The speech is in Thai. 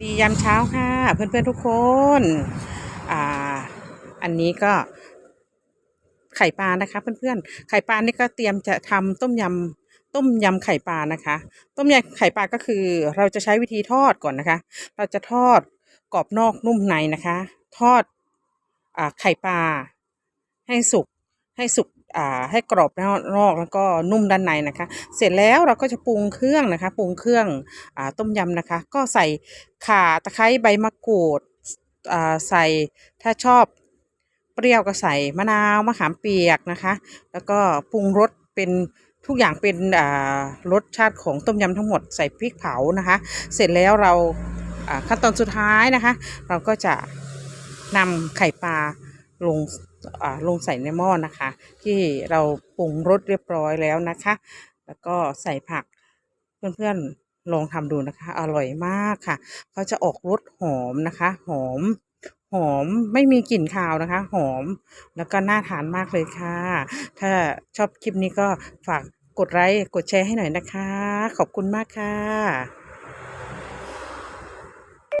ดียามเช้าค่ะ เพื่อนๆทุกคนอ่าอันนี้ก็ไข่ปลานะคะ เพื่อนๆไข่ปลานี่ก็เตรียมจะทำต้มยำต้มยำไข่ปลานะคะ ต้มยำไข่ปลาก็คือ เราจะใช้วิธีทอดก่อนนะคะ เราจะทอดกรอบนอกนุ่มในนะคะ ทอดอ่าไข่ปลาให้สุกให้สุก ให้กรอบนอกนอกแล้วก็นุ่มด้านในนะคะ เสร็จแล้วเราก็จะปรุงเครื่องนะคะ ปรุงเครื่องอต้มยำนะคะ ก็ใส่ข่าตะไคร้ใบมะกรูดใส่ถ้าชอบเปรี้ยวก็ใส่มะนาวมะขามเปียกนะคะ แล้วก็ปรุงรสเป็นทุกอย่างเป็นรสชาติของต้มยำทั้งหมดใส่พริกเผานะคะ เสร็จแล้วเราขั้นตอนสุดท้ายนะคะ เราก็จะนำไข่ปลาลง ลงใส่ในหม้อนะคะ ที่เราปรุงรสเรียบร้อยแล้วนะคะ แล้วก็ใส่ผักเพื่อนๆลองทำดูนะคะ อร่อยมากค่ะเขาจะออกรสหอมนะคะ หอมหอมไม่มีกลิ่นคาวนะคะ หอมแล้วก็น่าทานมากเลยค่ะ ถ้าชอบคลิปนี้ก็ฝากกดไลค์กดแชร์ให้หน่อยนะคะ ขอบคุณมากค่ะ